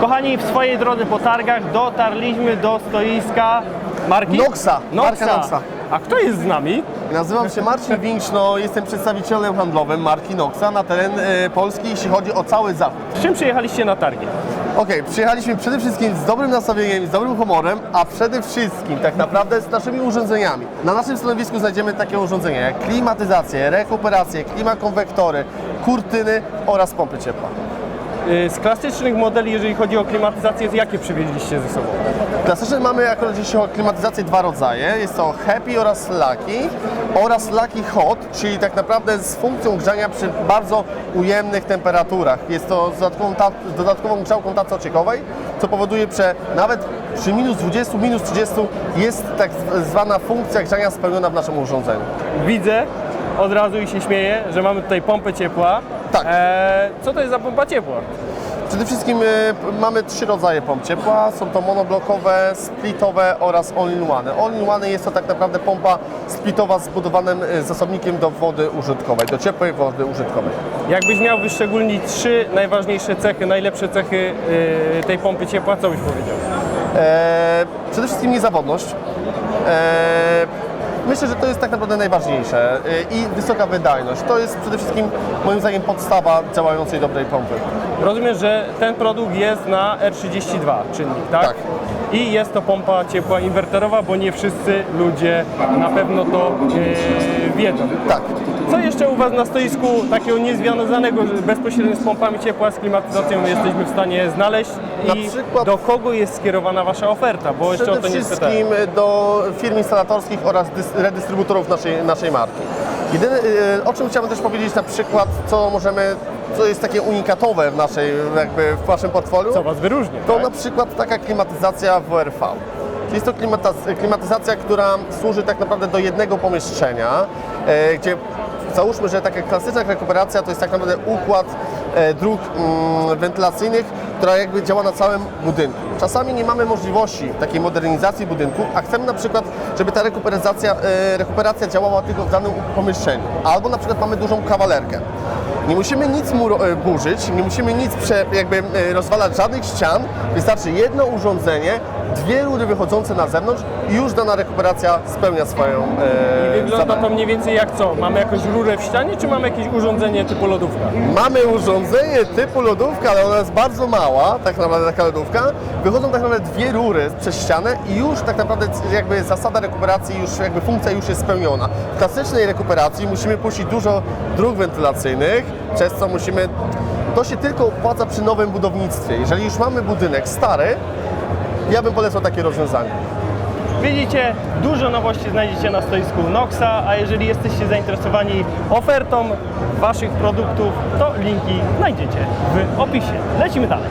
Kochani, w swojej drodze po targach dotarliśmy do stoiska marki Noxa, marka Noxa. A kto jest z nami? Nazywam się Marcin Winkrzno, jestem przedstawicielem handlowym marki Noxa na teren e, Polski, jeśli chodzi o cały zachód. Z czym przyjechaliście na targi? Okej, przyjechaliśmy przede wszystkim z dobrym nastawieniem, z dobrym humorem, a przede wszystkim tak naprawdę z naszymi urządzeniami. Na naszym stanowisku znajdziemy takie urządzenia jak klimatyzację, rekuperację, klimakonwektory, kurtyny oraz pompy ciepła. Y, Z klasycznych modeli, jeżeli chodzi o klimatyzację, jakie przywieźliście ze sobą? Klasycznie mamy jeśli chodzi o klimatyzację dwa rodzaje. Jest to Happy oraz Lucky oraz Lucky Hot, czyli tak naprawdę z funkcją grzania przy bardzo ujemnych temperaturach. Jest to z dodatkową, ta, z dodatkową grzałką tacociekowej, co powoduje, że nawet przy minus 20, minus 30 jest tak zwana funkcja grzania spełniona w naszym urządzeniu. Widzę od razu i się śmieję, że mamy tutaj pompę ciepła. Tak. Eee, co to jest za pompa ciepła? Przede wszystkim e, mamy trzy rodzaje pomp ciepła. Są to monoblokowe, splitowe oraz all-in-one. All-in-one jest to tak naprawdę pompa splitowa z zbudowanym e, zasobnikiem do wody użytkowej, do ciepłej wody użytkowej. Jakbyś miał wyszczególnić trzy najważniejsze cechy, najlepsze cechy y, tej pompy ciepła, co byś powiedział? E, przede wszystkim niezawodność. E, myślę, że to jest tak naprawdę najważniejsze. E, I wysoka wydajność. To jest przede wszystkim moim zdaniem podstawa działającej dobrej pompy. Rozumiem, że ten produkt jest na R32 czynnik, tak? Tak. I jest to pompa ciepła inwerterowa, bo nie wszyscy ludzie na pewno to yy, wiedzą. Tak. Co jeszcze u Was na stoisku takiego niezwiązanego bezpośrednio z pompami ciepła, z klimatyzacją jesteśmy w stanie znaleźć? Na I przykład- do kogo jest skierowana Wasza oferta? Bo jeszcze o Przede to nie wszystkim do firm instalatorskich oraz dys- redystrybutorów naszej, naszej marki. Jedyne, o czym chciałbym też powiedzieć na przykład, co możemy, co jest takie unikatowe w naszej, jakby w naszym portfolio, Co Was wyróżnia? to tak? na przykład taka klimatyzacja WRV. Jest to klimatyzacja, która służy tak naprawdę do jednego pomieszczenia, e, gdzie załóżmy, że taka klasyczna rekuperacja to jest tak naprawdę układ e, dróg mm, wentylacyjnych, która jakby działa na całym budynku. Czasami nie mamy możliwości takiej modernizacji budynku, a chcemy na przykład, żeby ta rekuperacja, e, rekuperacja działała tylko w danym pomieszczeniu. Albo na przykład mamy dużą kawalerkę. Nie musimy nic e, burzyć, nie musimy nic prze, jakby e, rozwalać żadnych ścian. Wystarczy jedno urządzenie, dwie rury wychodzące na zewnątrz i już dana rekuperacja spełnia swoją e, Wygląda zadanie. to mniej więcej jak co? Mamy jakąś rurę w ścianie, czy mamy jakieś urządzenie typu lodówka? Mamy urządzenie typu lodówka, ale ona jest bardzo mała, tak naprawdę taka lodówka. Wychodzą tak naprawdę dwie rury przez ścianę i już tak naprawdę jakby zasada rekuperacji, już jakby funkcja już jest spełniona. W klasycznej rekuperacji musimy puścić dużo dróg wentylacyjnych, przez co musimy... To się tylko opłaca przy nowym budownictwie. Jeżeli już mamy budynek stary, ja bym polecał takie rozwiązanie. Widzicie, dużo nowości znajdziecie na stoisku Noxa, a jeżeli jesteście zainteresowani ofertą Waszych produktów, to linki znajdziecie w opisie. Lecimy dalej.